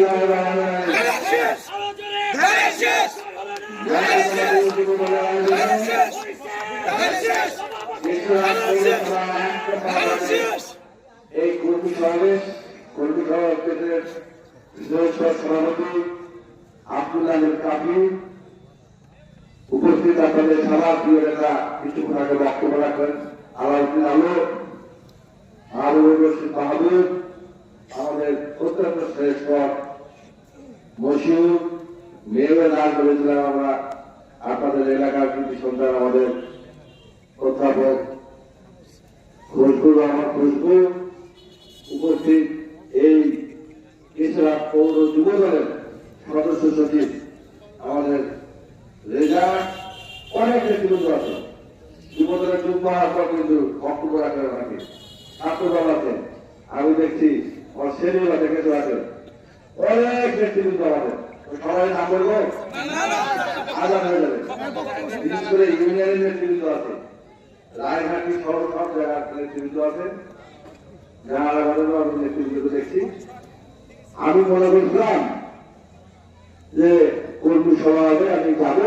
এই কর্মী সমাবেশ কর্মী সমাবেশের বিধানসভা সভাপতি আব্দুল আলীম কাপি উপস্থিত আপনাদের সবার প্রিয় নেতা কিছুক্ষণ আগে বক্তব্য রাখেন আলাউদ্দিন আলো আবু রশিদ আমাদের অত্যন্ত শ্রেষ্ঠ মশিউর মেয়ের নাম করেছিলাম আমরা। আপনাদের এলাকার কৃতি সন্তান আমাদের অধ্যাপক খুশবু রহমান। খুশবু, উপস্থিত এই এছাড়া পৌর যুব দলের সদস্য সচিব, আমাদের রেজা, অনেক নেতৃবৃন্দ আছে। যুব দলের যুগ্ম আহ্বায়ক কিন্তু বক্তব্য রাখেন অনেকে আছে। আমি দেখছি আমার শ্রেণীরা দেখেছে আছে অনেক সবাই হয়ে যাবে। বিশেষ করে ইউনিয়নের আছে। রায়ঘাটি সহ সব জায়গার আছে। আমি দেখছি। আমি মনে করছিলাম যে কর্মী সভা হবে, আমি যাব,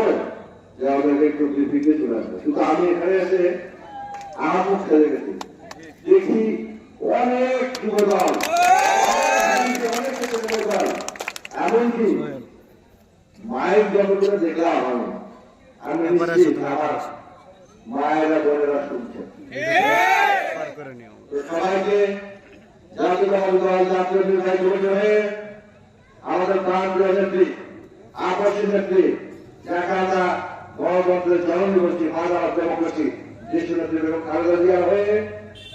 যে আমাদের একটু বিপিকে চলে আসবে। কিন্তু আমি এখানে এসে আহমদ খেলে গেছি। দেখি অনেক যুবদল। এমনকি মায়ের জগৎটা দেখলাম আমি মায়েরা বোনেরা শুনছে। সবাইকে আমাদের প্রাণ প্রিয় নেত্রী আকর্ষণ নেত্রী জাকাতা গণতন্ত্রের জননী গোষ্ঠী ফাদার ডেমোক্রেসি দেশ নেত্রী বেগম খালেদা জিয়া হয়ে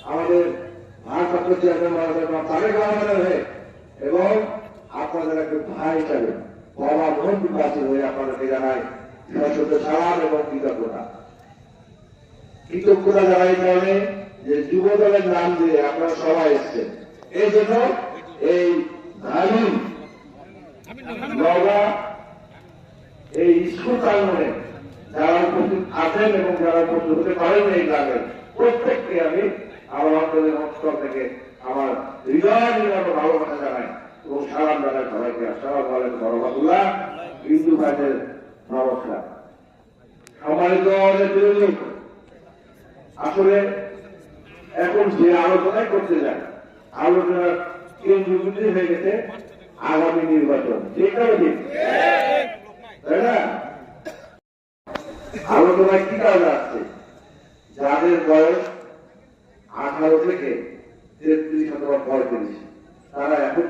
আমাদের ভারপ্রাপ্ত চেয়ারম্যান তারেক রহমানের হয়ে এবং আপনাদের একটা ভাই হিসাবে বাবা মোহন বিকাশের হয়ে আপনাদেরকে জানাই সশস্ত্র সালাম এবং কৃতজ্ঞতা। কৃতজ্ঞতা জানাই কারণে যে যুব দলের নাম দিয়ে আপনারা সবাই এসছেন। এই জন্য এই ধার্মিক নওগাঁ এই স্কুল প্রাঙ্গনে যারা উপস্থিত আছেন এবং যারা উপস্থিত হতে পারেন এই গ্রামে, প্রত্যেককে আমি আমার অন্তরের অন্তর থেকে আমার হৃদয় নিরাপদ ভালোবাসা জানাই। এবং সালাম জানাই সবাইকে আসসালাম আলাইকুম রহমতুল্লাহ হিন্দু ভাইদের নমস্কার। সম্মানিত নেতৃবৃন্দ আসলে এখন যে আলোচনাই করতে যায় আলোচনার কেন্দ্রবিন্দু হয়ে গেছে, আগামী নির্বাচন না ঠিক তাই না? আলোচনায় কি কাজ আসছে? যাদের বয়স আঠারো থেকে তেত্রিশ অথবা পঁয়ত্রিশ, তারা এখন